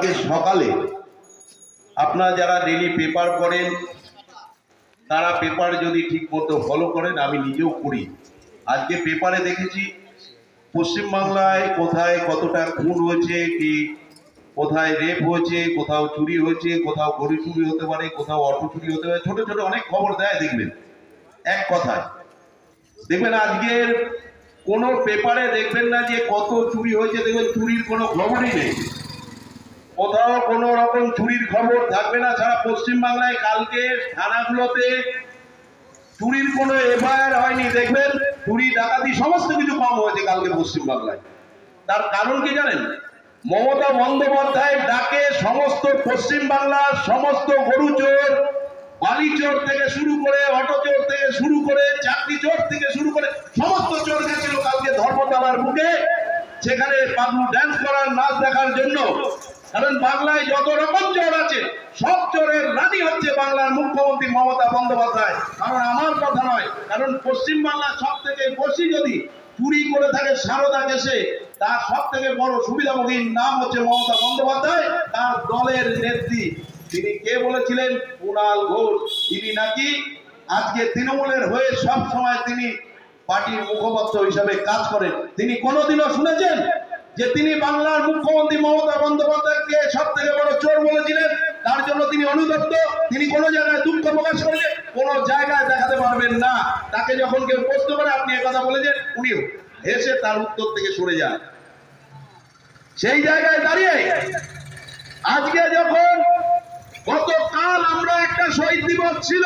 কালকে সকালে আপনারা যারা ডেলি পেপার পড়েন, তারা পেপার যদি ঠিক মতো ফলো করেন, আমি নিজেও করি আজকে পেপারে দেখেছি, পশ্চিমবাংলায় কোথায় কতটা খুন হয়েছে, কি কোথায় রেপ হয়েছে, কোথাও চুরি হয়েছে, কোথাও গড়ি চুরি হতে পারে, কোথাও অটো চুরি হতে পারে, ছোট ছোট অনেক খবর দেয়, দেখবেন। এক কথায়। দেখবেন আজকের কোনো পেপারে দেখবেন না যে কত চুরি হয়েছে, দেখবেন চুরির কোনো খবরই নেই। কোথাও কোনো রকম চুরির খবর থাকবে না সারা পশ্চিমবাংলায় কালকে থানাগুলোতে চুরির কোনো এফআইআর হয়নি, দেখবেন চুরি, ডাকাতি, সমস্ত কিছু কম হয়েছে কালকে পশ্চিমবাংলায় তার কারণ কি জানেন? মমতা বন্দ্যোপাধ্যায় ডাকে সমস্ত পশ্চিমবাংলার সমস্ত গরু চোর, বালি চোর থেকে শুরু করে, অটো চোর থেকে শুরু করে, চাকরি চোর থেকে শুরু করে, সমস্ত চোর গেছিল কালকে ধর্মতলার বুকে। সেখানে পাগলু ড্যান্স করার নাচ দেখার জন্য কারণ বাংলায় যত রকম চোর আছে, সব চোরের রানী হচ্ছে বাংলার মুখ্যমন্ত্রী মমতা বন্দ্যোপাধ্যায়। কারণ আমার কথা নয়, কারণ পশ্চিমবাংলার সব থেকে বেশি যদি চুরি করে থাকে সারদা কেসে তার সব থেকে বড় সুবিধাভোগীর নাম হচ্ছে মমতা বন্দ্যোপাধ্যায়, তার দলের নেত্রী। তিনি কে বলেছিলেন? কুণাল ঘোষ। তিনি নাকি আজকে তৃণমূলের হয়ে সব সময় তিনি পার্টির মুখপাত্র হিসাবে কাজ করেন। তিনি কোনোদিনও শুনেছেন যে তিনি বাংলার মুখ্যমন্ত্রী মমতা বন্দ্যোপাধ্যায়কে সব থেকে বড় চোর বলেছিলেন। তার জন্য তিনি অনুদপ্ত তিনি কোনো জায়গায় দুঃখ প্রকাশ করলে কোনো জায়গায় দেখাতে পারবেন না। তাকে যখন কেউ প্রশ্ন করে, আপনি কথা বলেছেন উনি হেসে তার উত্তর থেকে সরে যান। সেই জায়গায় দাঁড়িয়ে আজকে যখন গতকাল আমরা একটা শহীদ দিবস ছিল,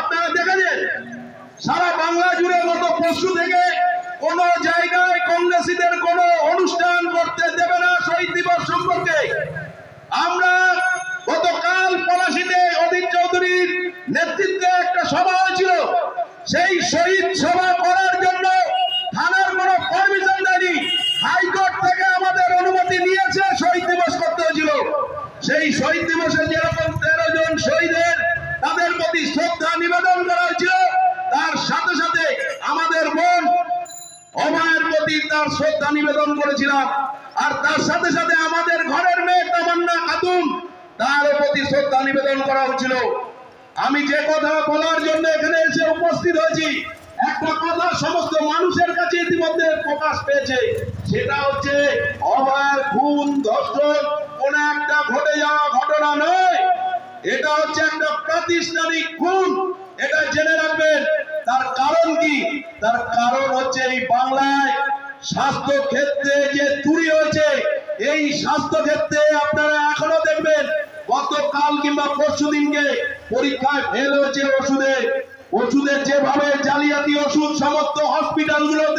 আপনারা দেখেছেন? সারা বাংলা জুড়ে গত পরশু থেকে কোন জায়গায় কংগ্রেসীদের কোন অনুষ্ঠান করতে দেবে না শহীদ দিবস সম্পর্কে আমরা গতকাল পলাশিতে অধীর চৌধুরীর নেতৃত্বে একটা সভা হয়েছিল। সেই শহীদ সভা করার জন্য থানার কোনো পারমিশন দেয়নি। হাইকোর্ট থেকে আমাদের অনুমতি নিয়েছে, শহীদ দিবস করতে হয়েছিল। সেই শহীদ দিবসে যেরকম তেরো জন শহীদের তাদের প্রতি শ্রদ্ধা নিবেদন করা হয়েছিল, তার সাথে সাথে আমাদের বোন অমায়ের প্রতি তার শ্রদ্ধা নিবেদন করেছিলাম। আর তার সাথে সাথে আমাদের ঘরের মেয়ে তামান্না খাতুন তার প্রতি শ্রদ্ধা নিবেদন করা হয়েছিল। আমি যে কথা বলার জন্য এখানে এসে উপস্থিত হয়েছি, একটা কথা সমস্ত মানুষের কাছে ইতিমধ্যে প্রকাশ পেয়েছে। সেটা হচ্ছে অভয় খুন, ধর্ষণ, কোন একটা ঘটে যাওয়া ঘটনা নয়। এটা হচ্ছে একটা প্রাতিষ্ঠানিক খুন। এটা জেনে রাখবেন, তার কারণ কি? তার কারণ হচ্ছে এই বাংলায় স্বাস্থ্য ক্ষেত্রে যে চুরি হয়েছে, এই স্বাস্থ্য ক্ষেত্রে আপনারা এখনও দেখবেন গতকাল কিংবা পরশু দিনকে পরীক্ষায় ফেল হয়েছে ওষুধে। ওষুধের যেভাবে জালিয়াতি ওষুধ সমস্ত হসপিটালগুলোতে